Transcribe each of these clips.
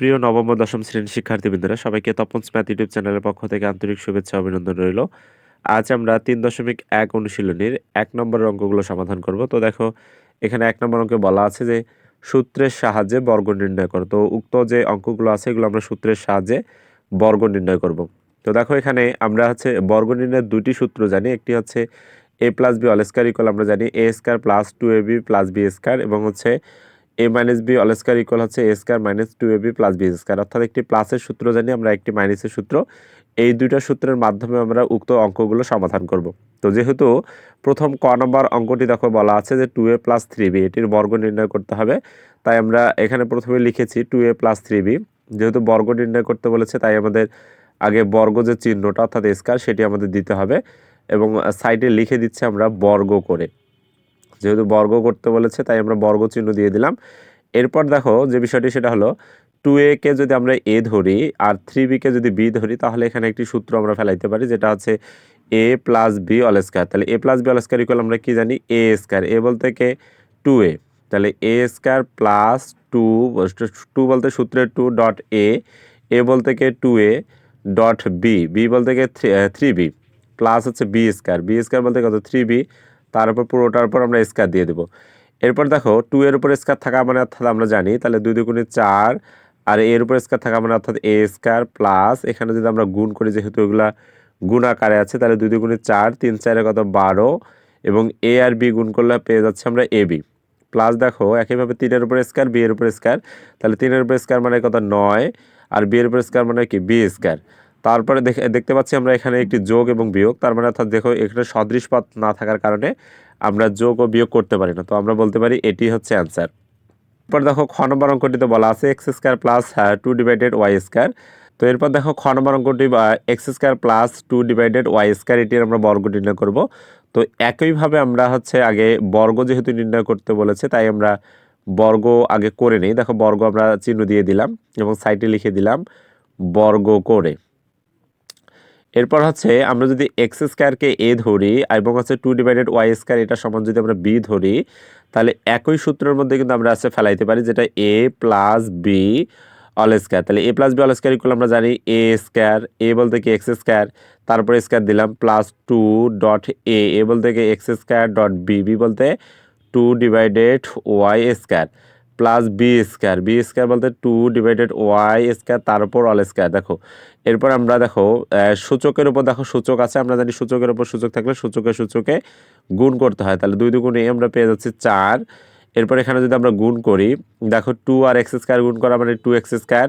প্রিয় নবম ও দশম শ্রেণির শিক্ষার্থীবৃন্দরা, সবাইকে তপন স্ম্যাথ ইউটিউব চ্যানেলের পক্ষ থেকে আন্তরিক শুভেচ্ছা অভিনন্দন রইল। আজ আমরা তিন দশমিক এক অনুশীলনীর এক নম্বরের অঙ্কগুলো সমাধান করব। তো দেখো, এখানে এক নম্বর অঙ্কে বলা আছে যে, সূত্রের সাহায্যে বর্গ নির্ণয় করো। তো উক্ত যে অঙ্কগুলো আছে, এগুলো আমরা সূত্রের সাহায্যে বর্গ নির্ণয় করব। তো দেখো, এখানে আমরা হচ্ছে বর্গ নির্ণয়ের দুটি সূত্র জানি। একটি হচ্ছে A plus B all square equal আমরা জানি A square plus two A B plus B square এবং হচ্ছে A minus B all square equal হচ্ছে A square minus two A B plus B square অর্থাৎ একটি প্লাসের সূত্র জানি আমরা একটি মাইনাসের সূত্র। এই দুইটা সূত্রের মাধ্যমে আমরা উক্ত অঙ্কগুলো সমাধান করব। তো যেহেতু প্রথম ক নম্বর অঙ্কটি দেখো বলা আছে যে two A plus three B এটির বর্গ নির্ণয় করতে হবে। তাই আমরা এখানে প্রথমে লিখেছি two A plus three B যেহেতু বর্গ নির্ণয় করতে বলেছে, তাই আমাদের আগে বর্গ যে চিহ্নটা অর্থাৎ স্কার সেটি আমাদের দিতে হবে। এবং সাইডে লিখে দিচ্ছে আমরা বর্গ করে। যেহেতু বর্গ করতে বলেছে, তাই আমরা বর্গ চিহ্ন দিয়ে দিলাম। এরপর দেখো যে বিষয়টি, সেটা হলো টু এ কে যদি আমরা এ ধরি আর থ্রি বিকে যদি বি ধরি, তাহলে এখানে একটি সূত্র আমরা ফেলাইতে পারি, যেটা হচ্ছে A plus B all square তাহলে A plus B all square equal আমরা কি জানি? এ স্কয়ার এ বলতে কে? টু এ তাহলে A square plus two two বলতে সূত্রের টু ডট এ এ বলতে কে? Two A dot B B বলতে কে? থ্রি বি প্লাস হচ্ছে বি স্কয়ার বি স্কয়ার বলতে কত? থ্রি বি তার উপর পুরোটার উপর আমরা স্কয়ার দিয়ে দেবো। এরপর দেখো টু এর উপর স্কয়ার থাকা মানে অর্থাৎ আমরা জানি, তাহলে দুই দুগুণে চার আর এর উপর স্কয়ার থাকা মানে অর্থাৎ এ স্কয়ার প্লাস এখানে যদি আমরা গুণ করি যেহেতু এগুলা গুণ আকারে আছে, তাহলে দুই দুগুণে চার, তিন চারে কত? বারো এবং এ আর বি গুণ করলে পেয়ে যাচ্ছে আমরা এ বি প্লাস দেখো একইভাবে তিনের উপর স্কয়ার বি এর উপর স্কয়ার তাহলে তিনের উপর স্কয়ার মানে কত? নয় আর বি এর উপর স্কয়ার মানে কি? বি স্কয়ার তারপরে দেখে দেখতে পাচ্ছি আমরা এখানে একটি যোগ এবং বিয়োগ। তার মানে অর্থাৎ দেখো, এখানে সদৃশ পথ না থাকার কারণে আমরা যোগ ও বিয়োগ করতে পারি না। তো আমরা বলতে পারি এটি হচ্ছে অ্যান্সার। এরপর দেখো, খ নম্বর অঙ্কটিতে বলা আছে, x square plus two divided y square. তো এরপর দেখো, খ নম্বর অঙ্কটি x square plus, two divided y square এটির আমরা বর্গ নির্ণয় করব। তো একইভাবে আমরা হচ্ছে আগে বর্গ যেহেতু নির্ণয় করতে বলেছে, তাই আমরা বর্গ আগে করে নিই। দেখো, বর্গ আমরা চিহ্ন দিয়ে দিলাম এবং সাইডে লিখে দিলাম, বর্গ করে। এরপর হচ্ছে আমরা যদি এক্স স্কোয়ারকে এ ধরি এবং হচ্ছে টু ডিভাইডেড ওয়াই স্কোয়ার এটা সমান যদি আমরা বি ধরি, তাহলে একই সূত্রের মধ্যে কিন্তু আমরা আছে ফেলাইতে পারি যেটা a plus b all square তাহলে a plus b all square equal আমরা জানি এ স্কোয়ার এ বলতে কি এক্স স্কোয়ার তারপরে স্কোয়ার দিলাম plus two dot a a বলতে কি x square dot b b বলতে two divided y square plus b square b square বলতে টু ডিভাইডেড ওয়াই স্কোয়ার তার উপর অল স্কোয়ার দেখো। এরপর আমরা দেখো সূচকের উপর, দেখো সূচক আছে, আমরা জানি সূচকের উপর সূচক থাকলে সূচকে সূচকে গুণ করতে হয়। তাহলে দুই দুগুণ আমরা পেয়ে যাচ্ছি চার। এরপর এখানে যদি আমরা গুণ করি, দেখো টু আর এক্স স্কোয়ার গুণ করা মানে two x square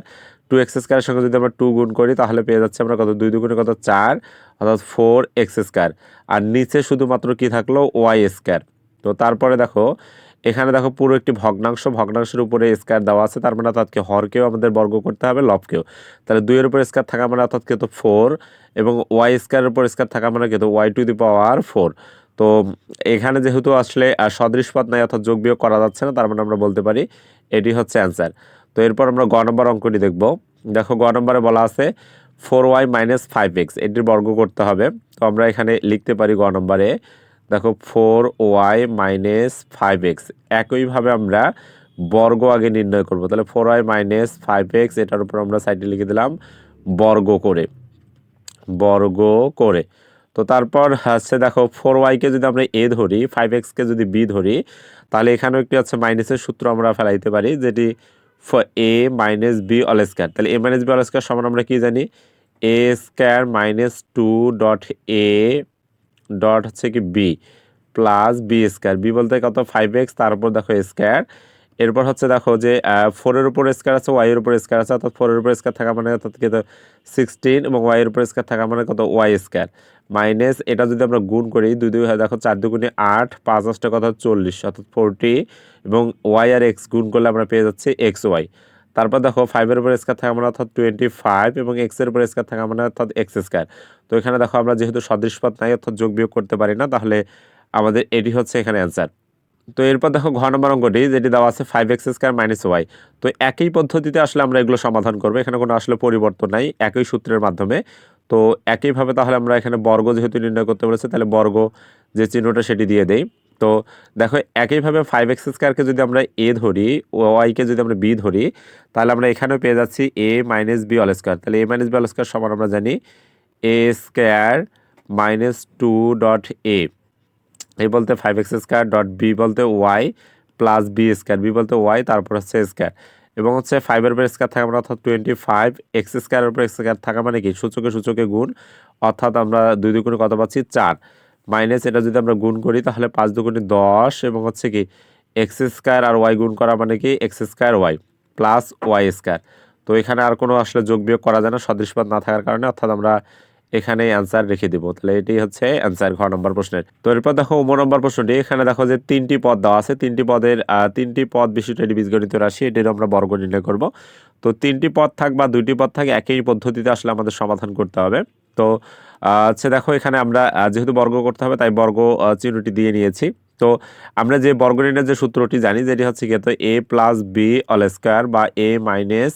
two x স্কোয়ারের সঙ্গে যদি আমরা টু গুণ করি, তাহলে পেয়ে যাচ্ছে আমরা কত? দুই দুগুণে কত? চার, অর্থাৎ ফোর এক্স স্কোয়ার আর নিচে শুধুমাত্র কি থাকল? ওয়াই স্কোয়ার তো তারপরে দেখো এখানে দেখো পুরো একটি ভগ্নাংশ, ভগ্নাংশের উপরে স্কোয়ার দেওয়া আছে। তার মানে অর্থাৎ হরকেও আমাদের বর্গ করতে হবে, লবকেও। তাহলে দুইয়ের উপর স্কোয়ার থাকা মানে অর্থাৎ কিন্তু ফোর এবং ওয়াই স্কোয়ারের উপর স্কোয়ার থাকা মানে কিন্তু y to the power four তো এখানে যেহেতু আসলে সদৃশ পদ নাই অর্থাৎ যোগ বিয়োগ করা যাচ্ছে না, তার মানে আমরা বলতে পারি এটি হচ্ছে অ্যান্সার তো এরপর আমরা গ নম্বর অঙ্কটি দেখব। দেখো গ নম্বরে বলা আছে four y minus five x এটির বর্গ করতে হবে। তো আমরা এখানে লিখতে পারি গ নম্বরে দেখো four y minus five x. একইভাবে আমরা বর্গ আগে নির্ণয় করব। তাহলে four y minus five x, এটার উপর আমরা সাইডে লিখে দিলাম বর্গ করে। বর্গ করে। তো তারপর হচ্ছে দেখো ফোর ওয়াইকে যদি আমরা এ ধরি, ফাইভ এক্সকে যদি বি ধরি, তাহলে এখানেও একটি হচ্ছে মাইনাসের সূত্র আমরা ফেলাইতে পারি, যেটি a minus b all square. তাহলে a minus b all square সমান আমরা কি জানি? A square minus two dot a dot হচ্ছে কি b plus b square b বলতে কত? ফাইভ এক্স তার উপর দেখো স্কোয়ার এরপর হচ্ছে দেখো যে ফোরের উপর স্কোয়ার আছে ওয়াইয়ের উপর স্কোয়ার আছে, অর্থাৎ ফোরের উপর স্কোয়ার থাকা মানে অর্থাৎ কত সিক্সটিন এবং ওয়াইয়ের উপর স্কোয়ার থাকা মানে কত? ওয়াই স্কোয়ার মাইনাস এটা যদি আমরা গুণ করি, দুই দুই দেখো চার দুগুণে আট, পাঁচ আটটা কথা চল্লিশ, অর্থাৎ ফোরটি এবং ওয়াই আর এক্স গুণ করলে আমরা পেয়ে যাচ্ছি এক্স ওয়াই তারপর দেখো ফাইভের উপর স্কোয়ার থাকা মানে অর্থাৎ টোয়েন্টি ফাইভ এবং এক্সের উপর স্কোয়ার থাকা মানে অর্থাৎ এক্স স্কোয়ার তো এখানে দেখো আমরা যেহেতু সদৃশপদ নাই অর্থাৎ যোগ বিয়োগ করতে পারি না, তাহলে আমাদের এটি হচ্ছে এখানে অ্যান্সার তো এরপর দেখো ঘ নম্বর অঙ্কটি, যেটি দেওয়া আছে five x square minus y তো একই পদ্ধতিতে আসলে আমরা এগুলো সমাধান করব, এখানে কোনো আসলে পরিবর্তন নাই, একই সূত্রের মাধ্যমে। তো একইভাবে তাহলে আমরা এখানে বর্গ যেহেতু নির্ণয় করতে বলেছে, তাহলে বর্গ যে চিহ্নটা সেটি দিয়ে দেই। তো দেখো, একইভাবে ফাইভ এক্স স্কোয়ারকে যদি আমরা এ ধরি ওয়াইকে যদি আমরা বি ধরি, তাহলে আমরা এখানেও পেয়ে যাচ্ছি a minus b all square তাহলে a minus b all square সমান আমরা জানি a square minus two dot a a বলতে five x square dot b বলতে y plus b square b বলতে ওয়াই তারপর হচ্ছে স্কোয়ার এবং হচ্ছে ফাইভের উপর স্কোয়ার থাকা মানে অর্থাৎ টোয়েন্টি ফাইভ এক্স স্কোয়ারের উপর স্কোয়ার থাকা মানে কি? সূচকে সূচকে গুণ, অর্থাৎ আমরা দুই দুগুণে কত পাচ্ছি? চার। মাইনাস এটা যদি আমরা গুণ করি, তাহলে পাঁচ দুগুণে দশ এবং হচ্ছে কি এক্স স্কোয়ার আর ওয়াই গুণ করা মানে কি? X square y plus y square. তো এখানে আর কোনো আসলে যোগ বিয়োগ করা যায় না সদৃশপদ না থাকার কারণে অর্থাৎ আমরা এখানে অ্যান্সার রেখে দিব। তাহলে এটি হচ্ছে অ্যান্সার ঘ নম্বর প্রশ্নের। তো এরপর দেখো উম নম্বর প্রশ্নটি, এখানে দেখো যে তিনটি পদ দেওয়া আছে, তিনটি পদের তিনটি পদ বিশিষ্ট একটি বীজগণিত রাশি, এটির আমরা বর্গ নির্ণয় করব। তো তিনটি পদ থাক বা দুইটি পদ থাক, একই পদ্ধতিতে আসলে আমাদের সমাধান করতে হবে। তো আহ, হচ্ছে দেখো এখানে আমরা যেহেতু বর্গ করতে হবে তাই বর্গ চিহ্নটি দিয়ে নিয়েছি। তো আমরা যে বর্গ নির্ণয়ের যে সূত্রটি জানি যেটি হচ্ছে কি তো a plus b all square বা a minus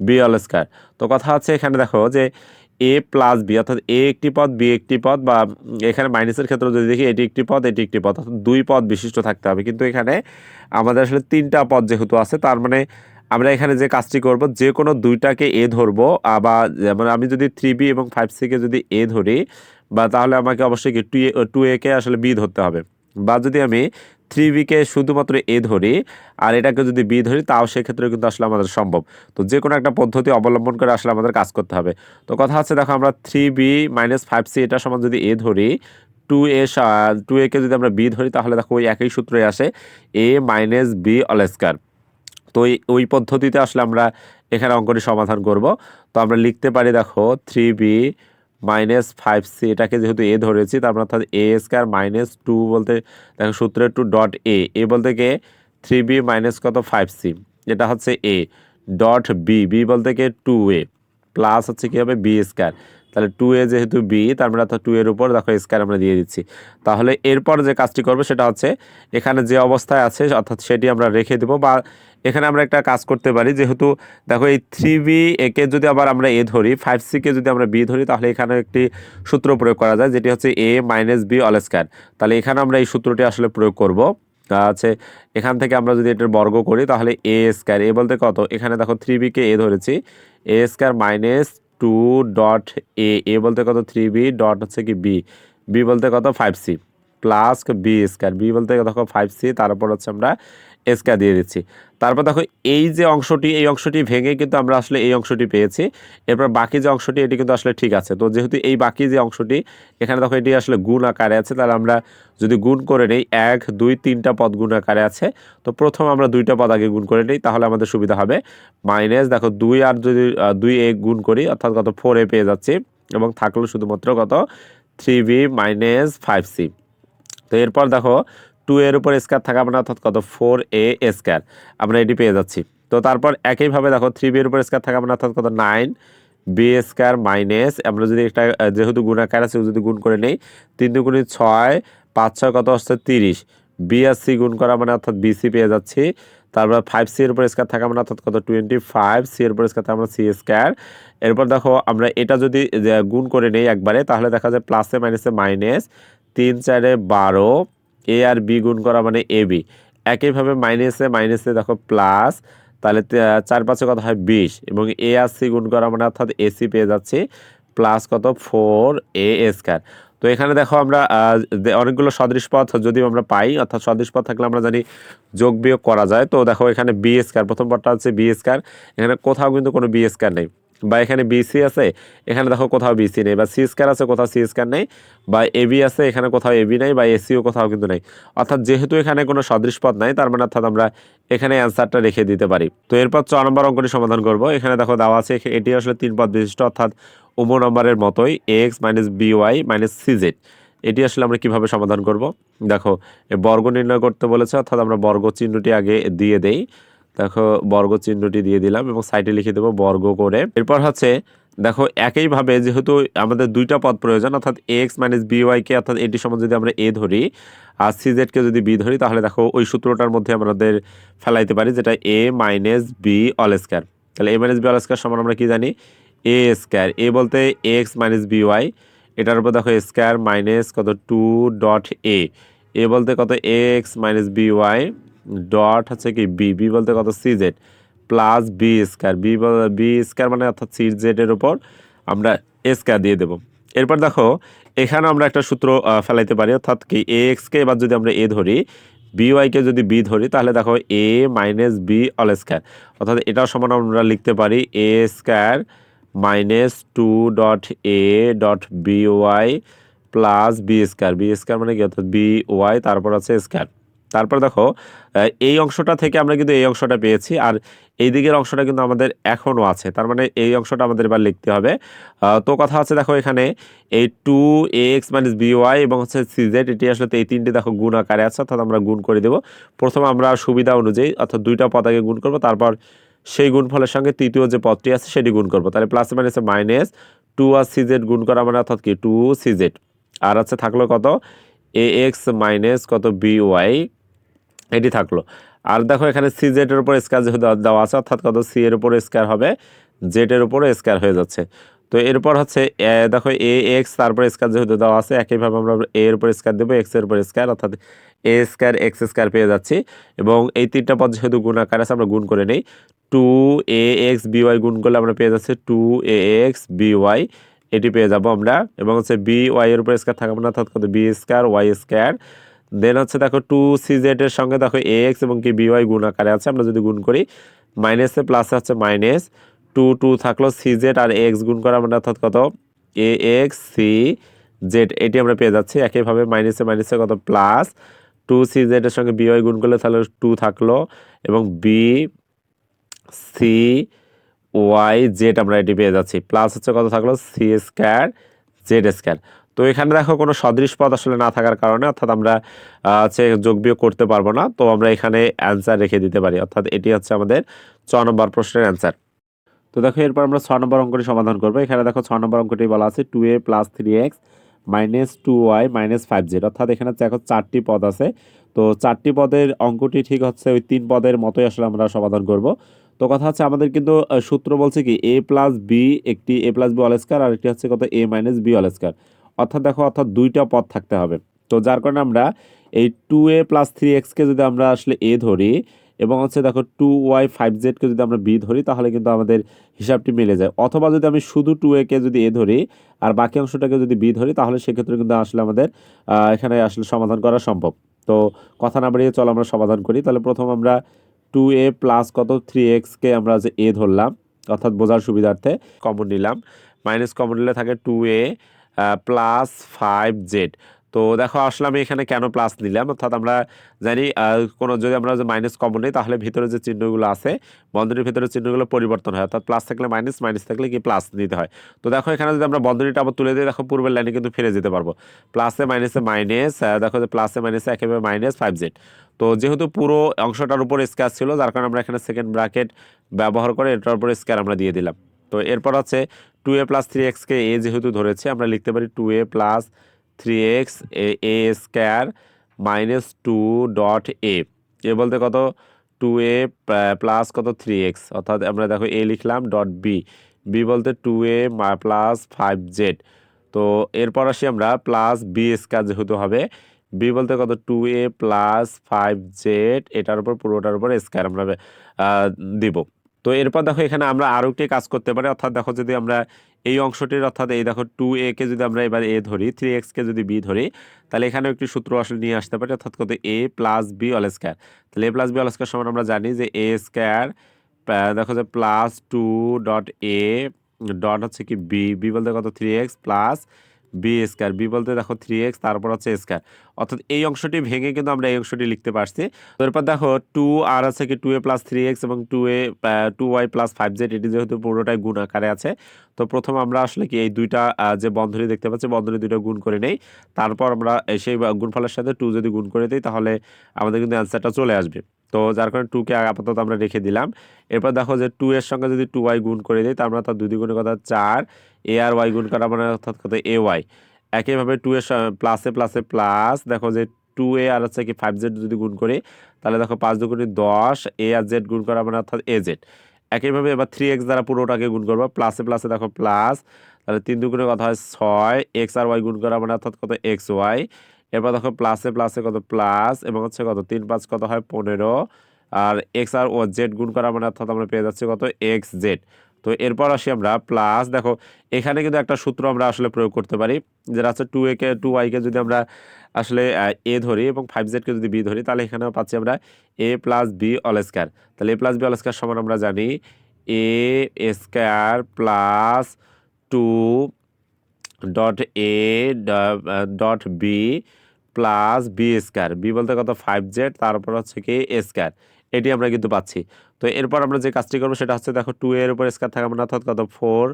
b all square তো কথা হচ্ছে এখানে দেখো যে এ প্লাস বি অর্থাৎ এ একটি পদ বি একটি পদ বা এখানে মাইনাসের ক্ষেত্রে যদি দেখি এটি একটি পদ এটি একটি পদ অর্থাৎ দুই পদ বিশিষ্ট থাকতে হবে। কিন্তু এখানে আমাদের আসলে তিনটা পদ যেহেতু আছে তার মানে আমরা এখানে যে কাজটি করব, যে কোনো দুইটাকে এ ধরব আবার যেমন আমি যদি থ্রি বি এবং ফাইভ সিকে যদি এ ধরি, বা তাহলে আমাকে অবশ্যই কি টু এ টু একে আসলে বি ধরতে হবে। বা যদি আমি থ্রি বিকে শুধুমাত্র এ ধরি, আর এটাকে যদি বি ধরি, তাও সেক্ষেত্রে কিন্তু আসলে আমাদের সম্ভব। তো যে কোনো একটা পদ্ধতি অবলম্বন করে আসলে আমাদের কাজ করতে হবে। তো কথা হচ্ছে, দেখো আমরা three b minus five c এটা সমান যদি এ ধরি টু এ টু একে যদি আমরা বি ধরি, তাহলে দেখো ওই একই সূত্রে আসে a minus b all square তো ওই পদ্ধতিতে আসলে আমরা এখানে অঙ্কটি সমাধান করব। তো আমরা লিখতে পারি, দেখো three b minus five c এটাকে যেহেতু এ ধরেছি, তার মানে অর্থাৎ এ স্কোয়ার মাইনাস টু বলতে, দেখো, সূত্রের টু ডট এ এ বলতে কে? থ্রি বি মাইনাস কত? ফাইভ সি এটা হচ্ছে এ ডট বি বি বলতে কে? টু এ প্লাস হচ্ছে কী হবে? বি স্কোয়ার তাহলে টু এ যেহেতু বি তার মানে অর্থাৎ টু এর উপর দেখো স্কোয়ার আমরা দিয়ে দিচ্ছি। তাহলে এরপর যে কাজটি করব সেটা হচ্ছে, এখানে যে অবস্থায় আছে, অর্থাৎ সেটি আমরা রেখে দেবো বা এখানে আমরা একটা কাজ করতে পারি, যেহেতু দেখো এই থ্রি বি একে যদি আবার আমরা এ ধরি ফাইভ সিকে যদি আমরা বি ধরি, তাহলে এখানে একটি সূত্র প্রয়োগ করা যায়, যেটি হচ্ছে a minus b all square তাহলে এখানে আমরা এই সূত্রটি আসলে প্রয়োগ করব। আছে এখান থেকে আমরা যদি এটার বর্গ করি, তাহলে এ স্কোয়ার এ বলতে কত? এখানে দেখো থ্রি বিকে এ ধরেছি a square minus two dot a a বলতে কত? থ্রি বি ডট হচ্ছে কি বি বি বলতে কত? Five c plus b square b বলতে দেখো ফাইভ সি তারপর হচ্ছে আমরা স্কোয়ার দিয়ে দিচ্ছি। তারপর দেখো, এই যে অংশটি, এই অংশটি ভেঙে কিন্তু আমরা আসলে এই অংশটি পেয়েছি। এরপর বাকি যে অংশটি, এটি কিন্তু আসলে ঠিক আছে। তো যেহেতু এই বাকি যে অংশটি, এখানে দেখো, এটি আসলে গুণ আকারে আছে। তাহলে আমরা যদি গুণ করে নেই, এক, দুই, তিনটা পদ গুণ আকারে আছে। তো প্রথম আমরা দুইটা পদ আগে গুণ করে নিই, তাহলে আমাদের সুবিধা হবে। মাইনাস, দেখো, দুই আর যদি দুই এ গুণ করি, অর্থাৎ কত? ফোর এ পেয়ে যাচ্ছি। এবং থাকল শুধুমাত্র কত? Three b minus five c. তো এরপর দেখো টু এর উপর স্কোয়ার থাকা মানে অর্থাৎ কত? ফোর এ স্কোয়ার আমরা এটি পেয়ে যাচ্ছি। তো তারপর একইভাবে দেখো থ্রি বি এর উপর স্কোয়ার থাকা মানে অর্থাৎ কত? নাইন বি স্কোয়ার মাইনাস আমরা যদি একটা যেহেতু গুণাকার আছে, যদি গুণ করে নেই, তিন দুগুণি ছয়, পাঁচ ছয় কত হচ্ছে তিরিশ। বি আর সি গুণ করা মানে অর্থাৎ বিসি পেয়ে যাচ্ছি। তারপর ফাইভ সি এর উপর স্কোয়ার থাকা মানে অর্থাৎ কত? টোয়েন্টি ফাইভ সি এর উপর স্কোয়ার মানে সি স্কোয়ার এরপর দেখো, আমরা এটা যদি গুণ করে নেই একবারে, তাহলে দেখা যায় প্লাসে মাইনাসে মাইনাস তিন চারে বারো এ আর বি গুণ করা মানে এ বি একইভাবে মাইনাসে মাইনাসে দেখো প্লাস তাহলে চার পাঁচে কত হয় বিশ। এবং এ আর সি গুণ করা মানে অর্থাৎ এসি পেয়ে যাচ্ছি প্লাস কত? ফোর এ স্কোয়ার তো এখানে দেখো আমরা অনেকগুলো সদৃশ পথ যদিও আমরা পাই, অর্থাৎ সদৃশ পথ থাকলে আমরা জানি যোগ বিয়োগ করা যায়। তো দেখো এখানে বি স্কোয়ার প্রথম পথটা হচ্ছে বি স্কোয়ার এখানে কোথাও কিন্তু কোনো বি স্কোয়ার নেই। বা এখানে বিসি আছে, এখানে দেখো কোথাও বিসি নেই, বা সি স্কোয়ার আছে, কোথাও সি স্কোয়ার নেই, বা এবি আছে, এখানে কোথাও এবি নেই, বা এসিও কোথাও কিন্তু নেই। অর্থাৎ যেহেতু এখানে কোনো সদৃশ পদ নাই, তার মানে অর্থাৎ আমরা এখানে অ্যান্সারটা রেখে দিতে পারি। তো এরপর ছ নম্বর অঙ্কটি সমাধান করব। এখানে দেখো দেওয়া আছে এটি আসলে তিন পদ বিশিষ্ট, অর্থাৎ উম নম্বরের মতোই x minus b y minus CZ এটি আসলে আমরা কীভাবে সমাধান করব? দেখো বর্গ নির্ণয় করতে বলেছে, অর্থাৎ আমরা বর্গ চিহ্নটি আগে দিয়ে দেই। দেখো, বর্গ চিহ্নটি দিয়ে দিলাম এবং সাইডে লিখে দেবো বর্গ করে। এরপর হচ্ছে, দেখো, একইভাবে যেহেতু আমাদের দুইটা পদ প্রয়োজন, অর্থাৎ এক্স মাইনাস বিওয়াইকে অর্থাৎ এটি সমান যদি আমরা এ ধরি, আর সিজেডকে যদি বি ধরি, তাহলে দেখো, ওই সূত্রটার মধ্যে আমাদের ফেলাইতে পারি, যেটা a minus b all square তাহলে a minus b all square সমান আমরা কি জানি? এ স্কোয়ার এ বলতে এক্স মাইনাস বিওয়াই এটার উপর দেখো স্কোয়ার মাইনাস কত? টু ডট এ এ বলতে কত? X minus b y dot হচ্ছে কি বি বি বলতে কত c z plus b square b b square মানে অর্থাৎ সি জেডের উপর আমরা স্কোয়ার দিয়ে দেবো। এরপর দেখো এখানে আমরা একটা সূত্র ফেলাইতে পারি। অর্থাৎ কি এ এক্সকে এবার যদি আমরা এ ধরি বি ওয়াইকে যদি বি ধরি, তাহলে দেখো a minus b all square অর্থাৎ এটাও সমান আমরা লিখতে পারি a square minus two dot a dot b y plus b square b square মানে কি? অর্থাৎ বি ওয়াই তারপর আছে স্কোয়ার তারপর দেখো এই অংশটা থেকে আমরা কিন্তু এই অংশটা পেয়েছি, আর এই দিকের অংশটা কিন্তু আমাদের এখনও আছে। তার মানে এই অংশটা আমাদের এবার লিখতে হবে। তো কথা হচ্ছে দেখো এখানে এই two x minus b y এবং হচ্ছে সিজেড এটি আসলে এই তিনটি দেখো গুণ আকারে আছে, অর্থাৎ আমরা গুণ করে দেবো। প্রথমে আমরা সুবিধা অনুযায়ী, অর্থাৎ দুইটা পদ আগে গুণ করব, তারপর সেই গুণফলের সঙ্গে তৃতীয় যে পদটি আছে সেটি গুণ করব। তাহলে প্লাস মাইনাসে মাইনাস টু আর সিজেড গুণ করা মানে অর্থাৎ কি? টু সিজেড আর আছে থাকল কত? এ এক্স মাইনাস কত? বি ওয়াই এটি থাকল। আর দেখো এখানে সি জেডের উপর স্কোয়ার যেহেতু দেওয়া- আছে, অর্থাৎ কত? সি এর উপর স্কোয়ার হবে জেডের উপরে স্কোয়ার হয়ে যাচ্ছে। তো এরপর হচ্ছে দেখো এ এক্স তারপরে স্কোয়ার যেহেতু দেওয়া আছে, একইভাবে আমরা এ এর উপর স্কোয়ার দেবো এক্সের উপর স্কোয়ার অর্থাৎ এ স্কোয়ার এক্স স্কোয়ার পেয়ে যাচ্ছি। এবং এই তিনটা পদ যেহেতু গুণ আকার আছে, আমরা গুণ করে নিই। Two a x b y গুণ করলে আমরা পেয়ে যাচ্ছি two a x b y এটি পেয়ে যাব আমরা। এবং হচ্ছে বি ওয়াই এর উপর স্কোয়ার থাকবে না, অর্থাৎ কত? B square y square then হচ্ছে দেখো টু সি জেড এর সঙ্গে দেখো এ এক্স এবং কি বি ওয়াই গুণ আকারে আছে, আমরা যদি গুণ করি মাইনাসে প্লাস হচ্ছে মাইনাস টু টু থাকল সি জেড আর এক্স গুণ করা মানে অর্থাৎ কত? এ এক্স সি জেড এটি আমরা পেয়ে যাচ্ছি একইভাবে মাইনাসে মাইনাসে কত? প্লাস টু সি জেড এর সঙ্গে বি ওয়াই গুণ করলে তাহলে টু থাকল এবং বি সি ওয়াই জেড আমরা এটি পেয়ে যাচ্ছি। প্লাস হচ্ছে কত থাকল? সি স্কোয়ার জেড স্কোয়ার তো এখানে দেখো কোনো সদৃশ পদ আসলে না থাকার কারণে অর্থাৎ আমরা হচ্ছে যোগ বিয়োগ করতে পারব না। তো আমরা এখানে অ্যান্সার রেখে দিতে পারি। অর্থাৎ এটি হচ্ছে আমাদের ছ নম্বর প্রশ্নের অ্যান্সার তো দেখো এরপর আমরা ছ নম্বর অঙ্কটি সমাধান করব। এখানে দেখো ছ নম্বর অঙ্কটি বলা আছে two a plus three x minus two y minus five z অর্থাৎ এখানে দেখো চারটি পদ আছে। তো চারটি পদের অঙ্কটি ঠিক হচ্ছে ওই তিন পদের মতোই আসলে আমরা সমাধান করব। তো কথা হচ্ছে আমাদের কিন্তু সূত্র বলছে কি এ প্লাস বি একটি এ প্লাস বি অল আর একটি হচ্ছে কত এ মাইনাস বি অল অর্থাৎ দেখো, অর্থাৎ দুইটা পদ থাকতে হবে। তো যার কারণে আমরা এই টু এ প্লাস থ্রি এক্সকে যদি আমরা আসলে এ ধরি এবং হচ্ছে দেখো টু ওয়াই ফাইভ জেডকে যদি আমরা বি ধরি, তাহলে কিন্তু আমাদের হিসাবটি মিলে যায়। অথবা যদি আমি শুধু টু একে যদি এ ধরি আর বাকি অংশটাকে যদি বি ধরি, তাহলে সেক্ষেত্রে কিন্তু আসলে আমাদের এখানে আসলে সমাধান করা সম্ভব। তো কথা না বাড়িয়ে চলো আমরা সমাধান করি। তাহলে প্রথম আমরা টু এ প্লাস কত? থ্রি এক্সকে আমরা যে এ ধরলাম, অর্থাৎ বোঝার সুবিধার্থে কমন নিলাম। মাইনাস কমন নিলে থাকে two a plus five z তো দেখো, আসলে আমি এখানে কেন প্লাস নিলাম? অর্থাৎ আমরা জানি কোনো যদি আমরা যে মাইনাস কমন নিই, তাহলে ভিতরে যে চিহ্নগুলো আছে, বন্ধনীর ভিতরে চিহ্নগুলো পরিবর্তন হয়। অর্থাৎ প্লাস থাকলে মাইনাস মাইনাস থাকলে কি প্লাস নিতে হয়? তো দেখো, এখানে যদি আমরা বন্ধনীটা আবার তুলে দিই, দেখো, পূর্বের লাইনে কিন্তু ফিরে যেতে পারব। প্লাসে মাইনাসে মাইনাস দেখো যে প্লাসে মাইনাসে একেবারে মাইনাস ফাইভ জেড তো যেহেতু পুরো অংশটার উপর স্কোয়ার ছিল, যার কারণে আমরা এখানে সেকেন্ড ব্র্যাকেট ব্যবহার করে এটার উপরে স্কোয়ার আমরা দিয়ে দিলাম। তো এরপর হচ্ছে টু এ প্লাস থ্রি এক্সকে এ যেহেতু ধরেছে, আমরা লিখতে পারি two a plus three x a square minus two dot a a বলতে কত? টু এ প্লাস কত? থ্রি এক্স অর্থাৎ আমরা দেখো এ লিখলাম ডট বি বি বলতে two a plus five z তো এরপর আসি আমরা প্লাস বি স্কোয়ার যেহেতু হবে বি বলতে কত? Two a plus five z এটার উপর, পুরোটার উপর স্কোয়ার আমরা দিব। তো এরপর দেখো এখানে আমরা আরও একটি কাজ করতে পারি। অর্থাৎ দেখো যদি আমরা এই অংশটির অর্থাৎ এই দেখো টু এ কে যদি আমরা এবার এ ধরি থ্রি এক্সকে যদি বি ধরি, তাহলে এখানেও একটি সূত্র আসলে নিয়ে আসতে পারি, অর্থাৎ কত a plus b all square তাহলে a plus b all square সমান আমরা জানি যে এ স্কোয়ার দেখো যে plus two dot a dot হচ্ছে কি বি বি বলতে কত? Three x plus b square b বলতে দেখো থ্রি এক্স তারপর হচ্ছে স্কোয়ার অর্থাৎ এই অংশটি ভেঙে কিন্তু আমরা এই অংশটি লিখতে পারছি। এরপর দেখো টু আর আছে কি two a plus three x এবং two a two y plus five z এটি যেহেতু পুরোটাই গুণ আকারে আছে। তো প্রথম আমরা আসলে কি এই দুইটা যে বন্ধনী দেখতে পাচ্ছি, বন্ধনী দুইটা গুণ করে নেই। তারপর আমরা সেই গুণফলের সাথে টু যদি গুণ করে দিই, তাহলে আমাদের কিন্তু অ্যান্সারটা চলে আসবে। তো যার কারণে টুকে আপাতত আমরা রেখে দিলাম। এরপর দেখো যে টু এর সঙ্গে যদি টু ওয়াই গুণ করে দিই, তার মানে তার দুই দ্বিগুণের কথা চার এ আর ওয়াই গুণ করা মানে অর্থাৎ কত এ ওয়াই একইভাবে টু এর প্লাসে প্লাসে প্লাস দেখো যে টু এ আর হচ্ছে কি ফাইভ জেড যদি গুণ করি, তাহলে দেখো পাঁচ দুগুণে দশ এ আর জেড গুণ করা মানে অর্থাৎ এ জেড একইভাবে এবার থ্রি এক্স দ্বারা পুরোটাকে গুণ করব প্লাসে প্লাসে দেখো প্লাস তাহলে তিন দুগুণের কথা হয় ছয় এক্স আর ওয়াই গুণ করা মানে অর্থাৎ কত এক্স ওয়াই এরপর দেখো প্লাসে প্লাসে কত প্লাস এবং হচ্ছে কত? তিন পাঁচ কত হয়? পনেরো। আর এক্স আর ও জেড গুণ করা মানে অর্থাৎ আমরা পেয়ে যাচ্ছি কত? এক্স জেড তো এরপর আসি আমরা প্লাস দেখো, এখানে কিন্তু একটা সূত্র আমরা আসলে প্রয়োগ করতে পারি, যেটা হচ্ছে টু একে টু ওয়াইকে যদি আমরা আসলে এ ধরি এবং ফাইভ জেডকে যদি বি ধরি, তাহলে এখানেও পাচ্ছি আমরা a plus b all square তাহলে a plus b all square সমান আমরা জানি a square plus two dot a dot b plus b square b বলতে কত? ফাইভ জেড তারপর হচ্ছে কি এ স্কোয়ার এটি আমরা কিন্তু পাচ্ছি। তো এরপর আমরা যে কাজটি করব সেটা হচ্ছে দেখো টু এর উপর স্কোয়ার থাকা মানে অর্থাৎ কত? ফোর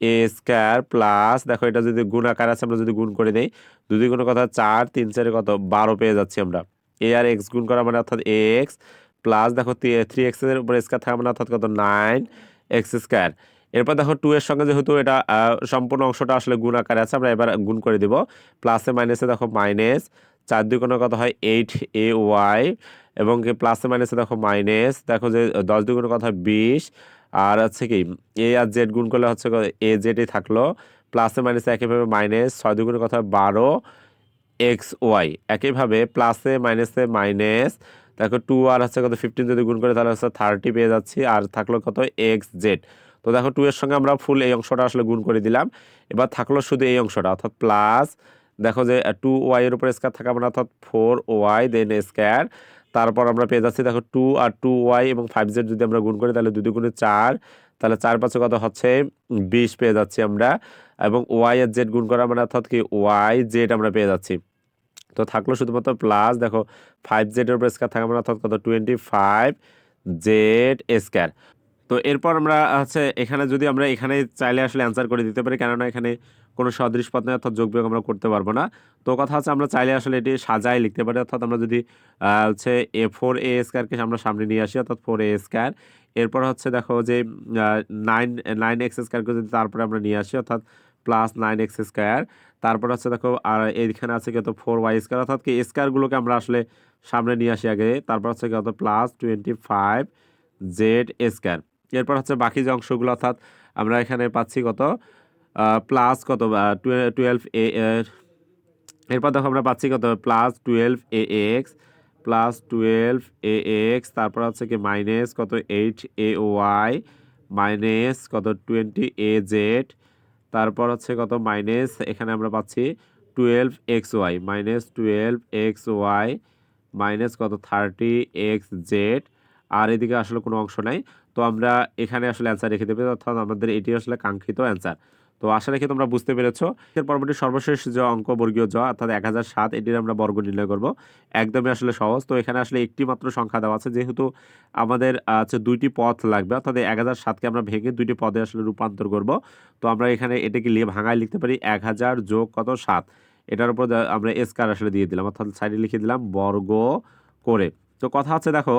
এ স্কোয়ার প্লাস দেখো এটা যদি গুণ আকার আছে, আমরা যদি গুণ করে দিই দুদি গুণের কথা চার, তিন চারে কত? বারো পেয়ে যাচ্ছি আমরা। এ আর এক্স গুণ করা মানে অর্থাৎ এক্স প্লাস দেখো থ্রি এক্সের উপর স্কোয়ার থাকা মানে অর্থাৎ কত? নাইন এক্স স্কোয়ার এরপর দেখো টু এর সঙ্গে যেহেতু এটা সম্পূর্ণ অংশটা আসলে গুণ আকারে আছে, আমরা এবার গুণ করে দিব। প্লাসে মাইনাসে দেখো মাইনাস চার দুই কোনো কথা হয়? এইট এ ওয়াই এবং কি প্লাসে মাইনাসে দেখো মাইনাস দেখো যে দশ দুই কোনো কথা হয়? বিশ। আর হচ্ছে কি এ আর জেড গুণ করলে হচ্ছে এ জেডই থাকল। প্লাসে মাইনাসে একইভাবে মাইনাস ছয় দুগুণের কথা বারো। এক্স ওয়াই একইভাবে প্লাসে মাইনাসে মাইনাস দেখো টু আর হচ্ছে কত ফিফটিন যদি গুণ করে তাহলে হচ্ছে থার্টি পেয়ে যাচ্ছি। আর থাকল কত? এক্স জেড তো দেখো টু এর সঙ্গে আমরা ফুল এই অংশটা আসলে গুণ করে দিলাম। এবার থাকল শুধু এই অংশটা, অর্থাৎ প্লাস দেখো যে টু ওয়াইয়ের উপর স্কোয়ার থাকা মানে অর্থাৎ ফোর ওয়াই দেন স্কোয়ার তারপর আমরা পেয়ে যাচ্ছি দেখো টু আর টু ওয়াই এবং ফাইভ জেড যদি আমরা গুণ করি, তাহলে দুই গুণে চার। তাহলে চার পাঁচে কত হচ্ছে? বিশ পেয়ে যাচ্ছি আমরা। এবং ওয়াই এর জেড গুণ করা মানে অর্থাৎ কি? ওয়াই জেড আমরা পেয়ে যাচ্ছি। তো থাকল শুধুমাত্র প্লাস দেখো ফাইভ জেডের উপর স্কোয়ার থাকা মানে অর্থাৎ কত? টোয়েন্টি ফাইভ জেড স্কোয়ার তো এরপর আমরা হচ্ছে এখানে যদি আমরা এখানে চাইলে আসলে অ্যান্সার করে দিতে পারি, কেননা এখানে কোনো সদৃশ পথ নেই, অর্থাৎ যোগ বিয়োগ আমরা করতে পারব না। তো কথা হচ্ছে আমরা চাইলে আসলে এটি সাজায় লিখতে পারি, অর্থাৎ আমরা যদি হচ্ছে এ ফোর এ স্কোয়ারকে আমরা সামনে নিয়ে আসি, অর্থাৎ ফোর এ স্কোয়ার এরপর হচ্ছে দেখো যে নাইন নাইন এক্স স্কোয়ারকে যদি তারপরে আমরা নিয়ে আসি, অর্থাৎ প্লাস নাইন এক্স স্কোয়ার তারপর হচ্ছে দেখো, আর এইখানে আছে কত ফোর ওয়াই স্কোয়ার অর্থাৎ কি স্কোয়ারগুলোকে আমরা আসলে সামনে নিয়ে আসি আগে। তারপর হচ্ছে কত plus twenty five z square এরপর হচ্ছে বাকি যে অংশগুলো, অর্থাৎ আমরা এখানে পাচ্ছি কত? প্লাস কত? টুয়েলভ এ, এরপর দেখো আমরা পাচ্ছি কত? Plus twelve a x plus twelve a x তারপর হচ্ছে কি মাইনাস কত? এইট এ ওয়াই মাইনাস কত? টোয়েন্টি এ জেড তারপর হচ্ছে কত? মাইনাস এখানে আমরা পাচ্ছি twelve x y minus twelve x y minus কত? থার্টি এক্স জেড আর এদিকে আসলে কোনো অংশ নাই। তো আমরা এখানে আসলে অ্যান্সার রেখে দেবে, অর্থাৎ আমাদের এটি আসলে কাঙ্ক্ষিত অ্যান্সার তো আশা রাখি তোমরা বুঝতে পেরেছ। এর পরবর্তী সর্বশেষ যে অঙ্ক বর্গীয় জ, অর্থাৎ এক হাজার সাত, এটির আমরা বর্গ নির্ণয় করব। একদমই আসলে সহজ। তো এখানে আসলে একটি মাত্র সংখ্যা দেওয়া আছে, যেহেতু আমাদের আছে দুইটি পথ লাগবে, অর্থাৎ এক হাজার সাতকে আমরা ভেঙে দুইটি পদে আসলে রূপান্তর করব। তো আমরা এখানে এটাকে লিয়ে ভাঙায় লিখতে পারি এক হাজার যোগ কত? সাত। এটার উপর আমরা এসকার আসলে দিয়ে দিলাম, অর্থাৎ সাইডে লিখে দিলাম বর্গ করে। তো কথা হচ্ছে, দেখো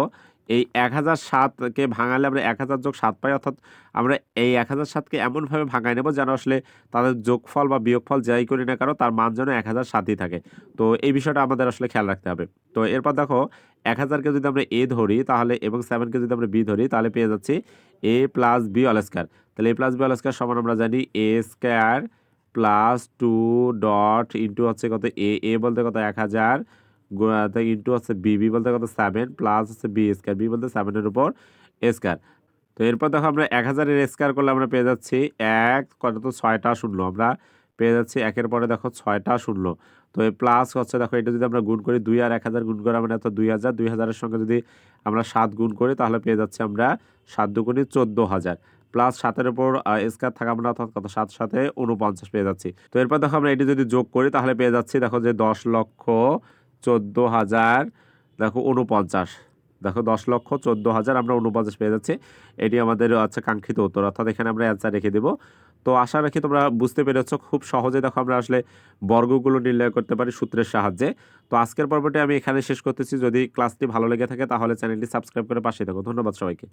এই এক হাজার সাতকে ভাঙালে আমরা এক হাজার যোগ সাত পাই, অর্থাৎ আমরা এই এক হাজার সাতকে এমনভাবে ভাঙাই নেব যেন আসলে তাদের যোগফল বা বিয়োগফল যাই করি না কারও তার মান যেন এক হাজার সাতই থাকে। তো এই বিষয়টা আমাদের আসলে খেয়াল রাখতে হবে। তো এরপর দেখো, এক হাজারকে যদি আমরা এ ধরি তাহলে এবং সেভেনকে যদি আমরা বি ধরি, তাহলে পেয়ে যাচ্ছি a plus b all square. তাহলে a plus b all square সমান আমরা জানি a square plus two dot into হচ্ছে কত? এ এ বলতে কত? এক হাজার। ইন্টু হচ্ছে বি বি বলতে কত? সেভেন প্লাস হচ্ছে বি স্কোয়ার বি বলতে সেভেনের উপর স্কোয়ার তো এরপর দেখো আমরা এক হাজারের স্কোয়ার করলে আমরা পেয়ে যাচ্ছি এক, কত তো? ছয়টা শূন্য। আমরা পেয়ে যাচ্ছি একের পরে দেখো ছয়টা শূন্য। তো এই প্লাস হচ্ছে দেখো, এটা যদি আমরা গুণ করি দুই আর এক হাজার গুণ করা মানে তো দুই হাজার, দুই হাজারের সঙ্গে যদি আমরা সাত গুণ করি, তাহলে পেয়ে যাচ্ছি আমরা সাত দুগুণি চোদ্দ হাজার। প্লাস সাতের উপর স্কোয়ার থাকা আমরা অর্থাৎ কত? সাত সাথে উনপঞ্চাশ পেয়ে যাচ্ছি। তো এরপর দেখো আমরা এটি যদি যোগ করি, তাহলে পেয়ে যাচ্ছি দেখো যে দশ লক্ষ চোদ্দ হাজার, দেখো উনপঞ্চাশ দেখো দশ লক্ষ চোদ্দ হাজার আমরা উনপঞ্চাশ পেয়ে যাচ্ছি। এটি আমাদের আচ্ছা কাঙ্ক্ষিত উত্তর। অর্থাৎ এখানে আমরা অ্যান্সার রেখে দেবো। তো আশা রাখি তোমরা বুঝতে পেরেছ, খুব সহজে দেখো আমরা আসলে বর্গগুলো নির্ণয় করতে পারি সূত্রের সাহায্যে। তো আজকের পর্বটি আমি এখানে শেষ করতেছি। যদি ক্লাসটি ভালো লেগে থাকে তাহলে চ্যানেলটি সাবস্ক্রাইব করে পাশে থাকো। ধন্যবাদ সবাইকে।